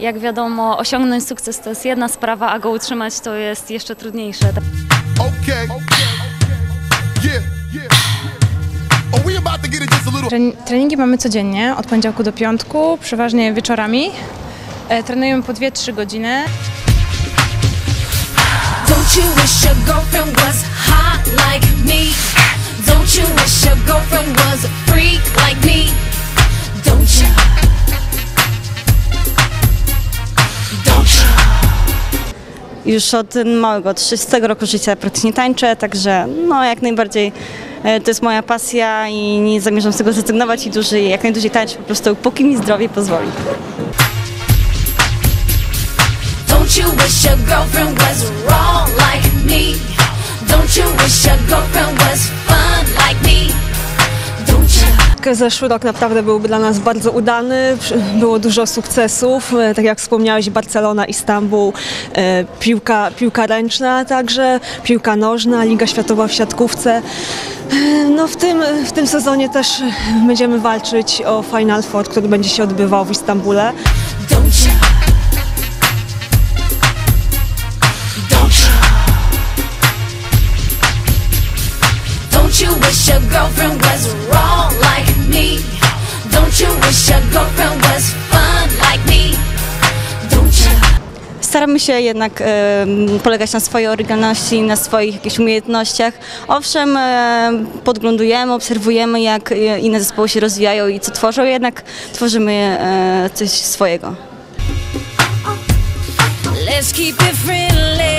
Jak wiadomo, osiągnąć sukces to jest jedna sprawa, a go utrzymać to jest jeszcze trudniejsze. Treningi mamy codziennie, od poniedziałku do piątku, przeważnie wieczorami. E, Trenujemy po 2-3 godziny. Don't you wish your girlfriend was hot Już od małego, od 6 roku życia praktycznie tańczę, także no jak najbardziej e, to jest moja pasja i nie zamierzam z tego zrezygnować i dłużej, jak najdłużej tańczyć po prostu póki mi zdrowie pozwoli. Don't you wish your girlfriend was wrong like me? Don't you wish your girlfriend Zeszły rok naprawdę był dla nas bardzo udany, było dużo sukcesów, e, tak jak wspomniałeś Barcelona, Istanbul, e, piłka, piłka ręczna, także piłka nożna, Liga Światowa w siatkówce. E, No w tym, w tym sezonie też będziemy walczyć o Final Four, który będzie się odbywał w Istambule. Don't you wish your girlfriend your girlfriend was fun like me? Don't you? Staramy się jednak e, polegać na swojej oryginalności, na swoich jakichś umiejętnościach. Owszem, e, podglądujemy, obserwujemy jak e, inne zespoły się rozwijają i co tworzą, jednak tworzymy e, coś swojego. Let's keep it friendly.